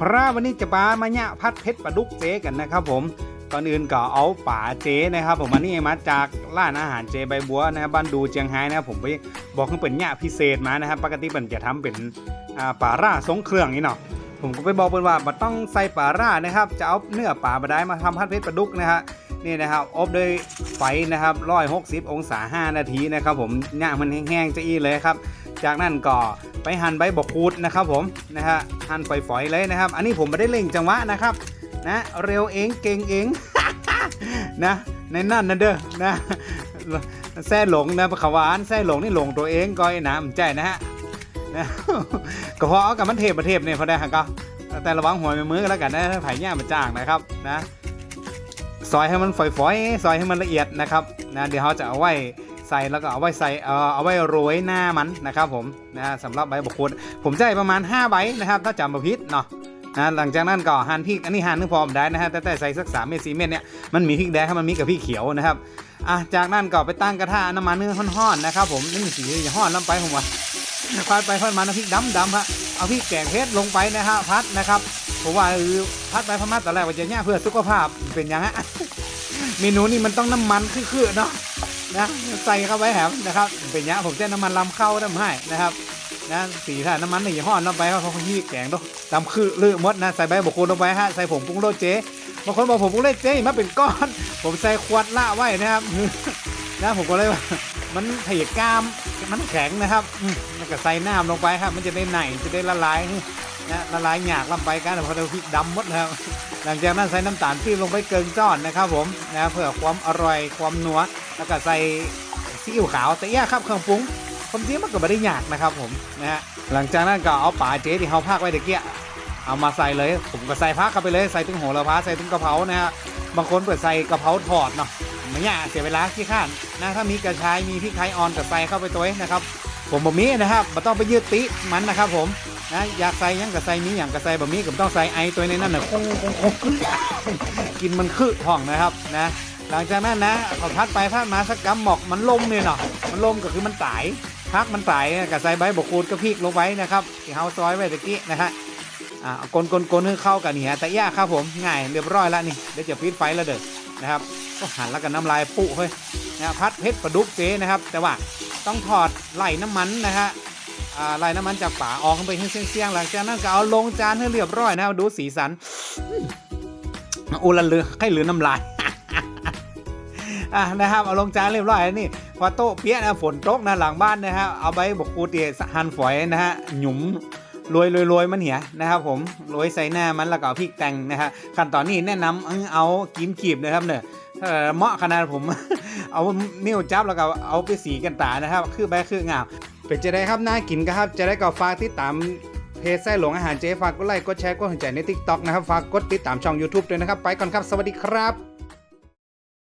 ครับวันนี้จะปามาเนี่ยพัดเพชรปลาดุกเจกันนะครับผมก่อนอื่นก็เอาป่าเจนะครับผมอันนี้มาจากร้านอาหารเจใบบัวนะครับบ้านดูเจียงไฮ้นะครับผมไปบอกให้เป็นเนี่ยพิเศษมานะครับปกติเป็นจะทำเป็นป่าร่าทรงเครื่องนี่เนาะผมก็ไปบอกเพิ่นว่าบ่ต้องใส่ป่าร่านะครับจะเอาเนื้อป่าบดายมาทำพัดเพชรปลาดุกนะฮะนี่นะครับอบด้วยไฟนะครับร้อยหกสิบองศาห้านาทีนะครับผมเนี่ยมันแห้งๆจะอี้เลยครับ จากนั้นก็ ไปหั่นใบบกคูดนะครับผมนะฮะหั่นฝอยๆเลยนะครับ อันนี้ผมไม่ได้เล่งจังหวะนะครับนะเร็วเองเก่งเองนะในนั่นนะเด้อนะแซ่หลงนะขวานแซ่หลงนี่หลงตัวเองก็ไอ้น้ำใจนะฮะนะก็เพราะเอากับมันเทพประเทศเนี่ยพอได้ฮะก็แต่ระวังหัวมือกันแล้วกันนะถ้าไผ่ย่ามันจ้างนะครับนะซอยให้มันฝอยๆซอยให้มันละเอียดนะครับนะเดี๋ยวเขาจะเอาไว้ ใส่แล้วก็เอาไว้ใส่เอ่อเอาไว้โรยหน้ามันนะครับผมนะสำหรับใบบกคูดผมจะให้ประมาณ 5 ใบนะครับ ถ้าจำประพิษเนาะนะหลังจากนั้นก็หั่นพริกอันนี้หั่นนึงพอมได้นะฮะแต่แต่ใส่สัก3เม็ด4เม็ดเนี่ยมันมีพริกแดงครับมันมีกับพริกเขียวนะครับอะจากนั้นก็ไปตั้งกระทะน้ำมันเนื้อห้อนๆนะครับผมนี่สีอย่าห้อนน้ำไปผมว่าพัดไปพัดมาน้ำพริกดำดำๆฮะเอาพริกแกงเพชรลงไปนะฮะพัดนะครับผมว่าเออพัดไปพัดมาตอนแรกว่าจะเนี่ยเพื่อสุขภาพเป็นยังฮะเมนูนี้มันต้องน้ำมันคือๆเนาะ นะใส่เข้าไปแหมนะครับเป็นอย่างผมจะน้ำมันลำเข้าน้ำให้นะครับนะสีถ้าน้ำมันนี่ห้อนลงไปเขาเขายี่แกงด้วยดำคือลือมดนะใส่ใบบกคูลงไปฮะใส่ผงปรุงรสเจ๊บางคนบอกผมปรุงรสเจ๊มาเป็นก้อน ผมใส่ขวดละไว้นะครับนะผมก็เลยว่ามันเถียกล้ามมันแข็งนะครับมแล้วก็ใส่น้ำลงไปครับ มันจะได้ไหนจะได้ละลาย นะละลายหยากลงไปกันพราะเราพริกดำหมดนะครับหลังจากนั้นใส่น้ำตาลปี๊บลงไปเกินจ้อนนะครับผมนะเพื่อความอร่อยความนัวแล้วก็ใส่ซีอิ๊วขาวแต่แย่ครับเครื่องปรุงความจริงมันก็ไม่ได้ยากนะครับผมนะฮะหลังจากนั้นก็เอาป่าเจ๊ที่เขาพากไว้ตะเกียเอามาใส่เลย ผมก็ใส่พักเข้าไปเลยใส่ถึงโหระพาใส่ถึงกระเพรานะฮะบางคนเปิดใส่กระเพราทอดเนาะไม่ยากเสียเวลาขี้ข้านนะถ้ามีกระชายมีพริกไทยอ่อนก็ใส่เข้าไปตัวเองนะครับ ผมบะมีนะครับไม่ต้องไปยืดติมันนะครับ ผมนะอยากใส่ยังก็ใส่มีอย่างก็ใส่บะมีก็ต้องใส่ไอตัวในนั้นน่ะคงคงคงกินมันคือท้องนะครับนะหลังจากนั้นนะเขาพัดไปพัดมาสักกำหมอกมันลมเนี่ยเนาะมันลมก็คือมันตายพักมันตายกับใส่ใบบกคูดก็พริกลงไว้นะครับที่เฮาซอยไว้ตะกี้นะฮะอ่ากลนกลนกลนเข้ากันนี่ฮะแต่ยากครับผมง่ายเรียบร้อยแล้วนี่เดี๋ยวจะปิดไฟแล้วเด้อนะครับก็หันแล้วกันน้ำลายปุเฮ้ยนะพัดเพชรปลาดุกเจนะครับ แต่ว่า ต้องถอดไหลน้ำมันนะฮะไหลน้ำมันจากฝาออกขึ้นไปให้เสียงๆหลังจากนั้นก็เอาลงจานให้เรียบร้อยนะครับดูสีสันอืมโอละเลือให้เหลือน้ำลายอะนะครับเอาลงจานเรียบร้อยนี่พอโต๊ะเปี๊ยะนะฝนตกนะหลังบ้านนะฮะเอาใบบกคูเตียหั่นฝอยนะฮะหยุมโรยรยโรยมันเหียนะครับผมโรยใส่หน้ามันแล้วก็เอาพริกแตงนะฮะขั้นตอนนี้แนะนำเอากิมกีบนะครับเนี่ยเหมาะขนาดผม เอาเมี่ยวจับแล้วก็เอาไปสีกันตานะครับ คือใบคืองามเป็นจะได้ครับน่ากินก็ครับ จะได้ก็ฝากที่ตามเพจไส้หลงอาหารเจฝากกดไลค์กดแชร์กดหัวใจในทิกต็อกนะครับฝากกดติดตามช่อง YouTube ด้วยนะครับ ไปก่อนครับ สวัสดีครับ